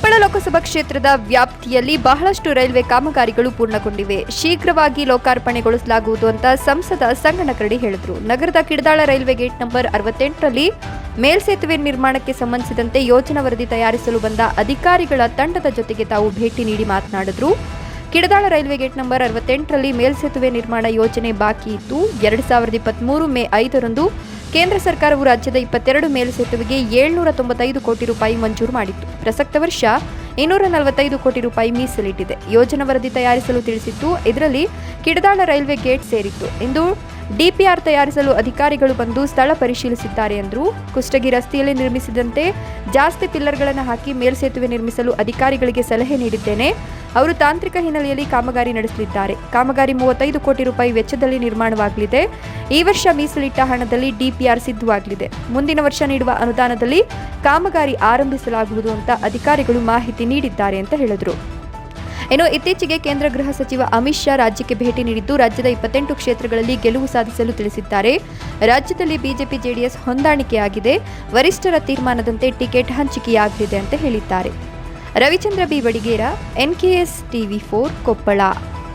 ಕೊಪ್ಪಳ ಲೋಕಸಭಾ ಕ್ಷೇತ್ರದ ವ್ಯಾಪ್ತಿಯಲ್ಲಿ ಬಹಳಷ್ಟು ರೈಲ್ವೆ ಕಾಮಗಾರಿಗಳು ಪೂರ್ಣಗೊಂಡಿವೆ. ಶೀಘ್ರವಾಗಿ ಲೋಕಾರ್ಪಣೆಗೊಳಿಸಲಾಗುವುದು ಅಂತ ಸಂಸದ ಸಂಗನಕರಡಿ ಹೇಳಿದರು. ನಗರದ ಕಿಡದಾಳ ರೈಲ್ವೆ ಗೇಟ್ ನಂಬರ್ ಅರವತ್ತೆಂಟರಲ್ಲಿ ಮೇಲ್ಸೇತುವೆ ನಿರ್ಮಾಣಕ್ಕೆ ಸಂಬಂಧಿಸಿದಂತೆ ಯೋಜನಾ ವರದಿ ತಯಾರಿಸಲು ಬಂದ ಅಧಿಕಾರಿಗಳ ತಂಡದ ಜೊತೆಗೆ ತಾವು ಭೇಟಿ ನೀಡಿ ಮಾತನಾಡಿದ್ರು. ಕಿಡದಾಳ ರೈಲ್ವೆ ಗೇಟ್ ನಂಬರ್ ಅರವತ್ತೆಂಟರಲ್ಲಿ ಮೇಲ್ಸೇತುವೆ ನಿರ್ಮಾಣ ಯೋಜನೆ ಬಾಕಿ ಇತ್ತು ಎರಡು ಸಾವಿರದ ಇಪ್ಪತ್ತ್ಮೂರು ಮೇ ಐದರಂದು ಕೇಂದ್ರ ಸರ್ಕಾರವು ರಾಜ್ಯದ ಇಪ್ಪತ್ತೆರಡು ಮೇಲ್ಸೇತುವೆಗೆ ಏಳ್ನೂರ ತೊಂಬತ್ತೈದು ಕೋಟಿ ರೂಪಾಯಿ ಮಂಜೂರು ಮಾಡಿತ್ತು. ಪ್ರಸಕ್ತ ವರ್ಷ ಇನ್ನೂರ ನಲವತ್ತೈದು ಕೋಟಿ ರೂಪಾಯಿ ಮೀಸಲಿಟ್ಟಿದೆ. ಯೋಜನಾ ವರದಿ ತಯಾರಿಸಲು ತಿಳಿಸಿತ್ತು ಇದರಲ್ಲಿ ಕಿಡದಾಳ ರೈಲ್ವೆ ಗೇಟ್ ಸೇರಿತ್ತು. ಇಂದು ಡಿಪಿಆರ್ ತಯಾರಿಸಲು ಅಧಿಕಾರಿಗಳು ಬಂದು ಸ್ಥಳ ಪರಿಶೀಲಿಸಿದ್ದಾರೆ ಎಂದರು ಕುಷ್ಟಗಿ ರಸ್ತೆಯಲ್ಲಿ ನಿರ್ಮಿಸಿದಂತೆ ಜಾಸ್ತಿ ಪಿಲ್ಲರ್ಗಳನ್ನು ಹಾಕಿ ಮೇಲ್ಸೇತುವೆ ನಿರ್ಮಿಸಲು ಅಧಿಕಾರಿಗಳಿಗೆ ಸಲಹೆ ನೀಡಿದ್ದೇನೆ. ಅವರು ತಾಂತ್ರಿಕ ಹಿನ್ನೆಲೆಯಲ್ಲಿ ಕಾಮಗಾರಿ ನಡೆಸಲಿದ್ದಾರೆ. ಕಾಮಗಾರಿ ಮೂವತ್ತೈದು ಕೋಟಿ ರೂಪಾಯಿ ವೆಚ್ಚದಲ್ಲಿ ನಿರ್ಮಾಣವಾಗಲಿದೆ. ಈ ವರ್ಷ ಮೀಸಲಿಟ್ಟ ಹಣದಲ್ಲಿ ಡಿಪಿಆರ್ ಸಿದ್ಧವಾಗಲಿದೆ. ಮುಂದಿನ ವರ್ಷ ನೀಡುವ ಅನುದಾನದಲ್ಲಿ ಕಾಮಗಾರಿ ಆರಂಭಿಸಲಾಗುವುದು ಅಂತ ಅಧಿಕಾರಿಗಳು ಮಾಹಿತಿ ನೀಡಿದ್ದಾರೆ ಅಂತ ಹೇಳಿದರು. ಇನ್ನು ಇತ್ತೀಚೆಗೆ ಕೇಂದ್ರ ಗೃಹ ಸಚಿವ ಅಮಿತ್ ಶಾ ರಾಜ್ಯಕ್ಕೆ ಭೇಟಿ ನೀಡಿದ್ದು ರಾಜ್ಯದ ಇಪ್ಪತ್ತೆಂಟು ಕ್ಷೇತ್ರಗಳಲ್ಲಿ ಗೆಲುವು ಸಾಧಿಸಲು ತಿಳಿಸಿದ್ದಾರೆ. ರಾಜ್ಯದಲ್ಲಿ ಬಿಜೆಪಿ ಜೆಡಿಎಸ್ ಹೊಂದಾಣಿಕೆಯಾಗಿದೆ. ವರಿಷ್ಠರ ತೀರ್ಮಾನದಂತೆ ಟಿಕೆಟ್ ಹಂಚಿಕೆಯಾಗಲಿದೆ ಅಂತ ಹೇಳಿದ್ದಾರೆ. Ravichandra B Badiger NKS TV four Koppal.